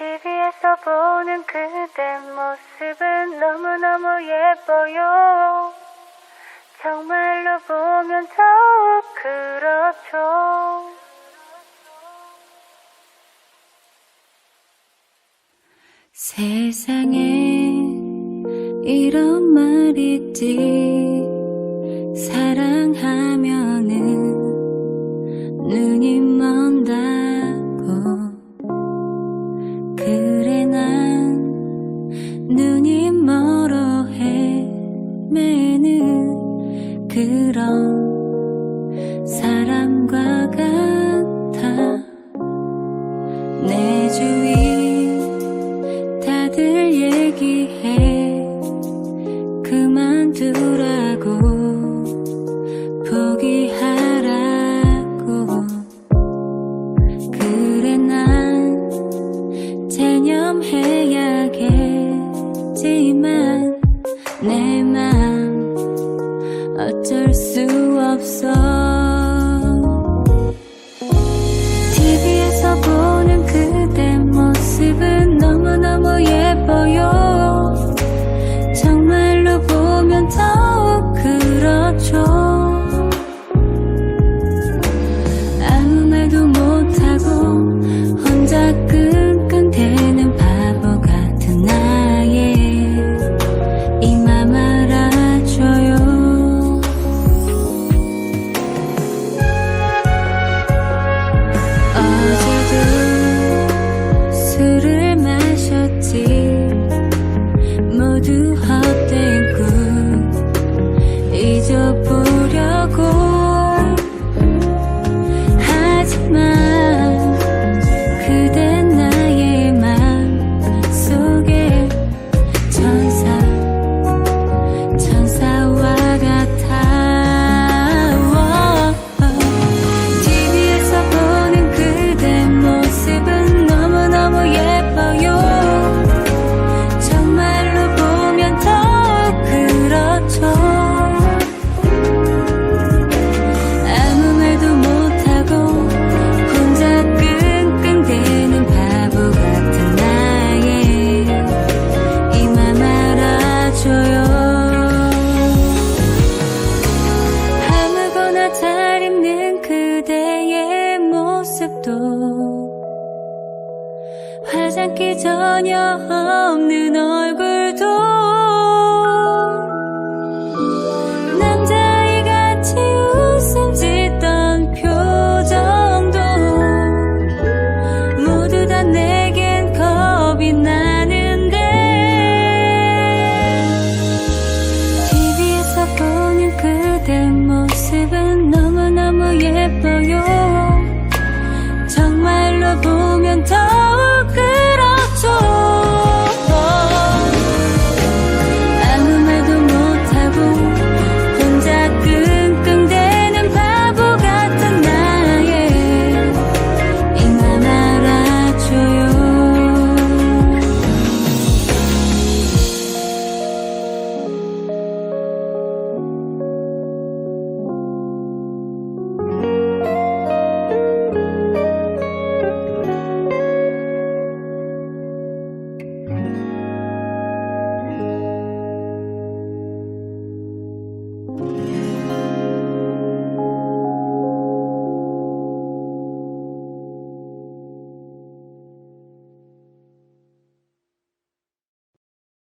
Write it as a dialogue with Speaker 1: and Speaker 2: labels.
Speaker 1: TV에서 보는 그대 모습은 너무너무 예뻐요. 정말로 보면 더욱 그렇죠.
Speaker 2: 세상에 이런 말 있지 사랑하 그런 사람과 같아. 내 of. 들을 보이지 않기 전혀 없는 얼굴.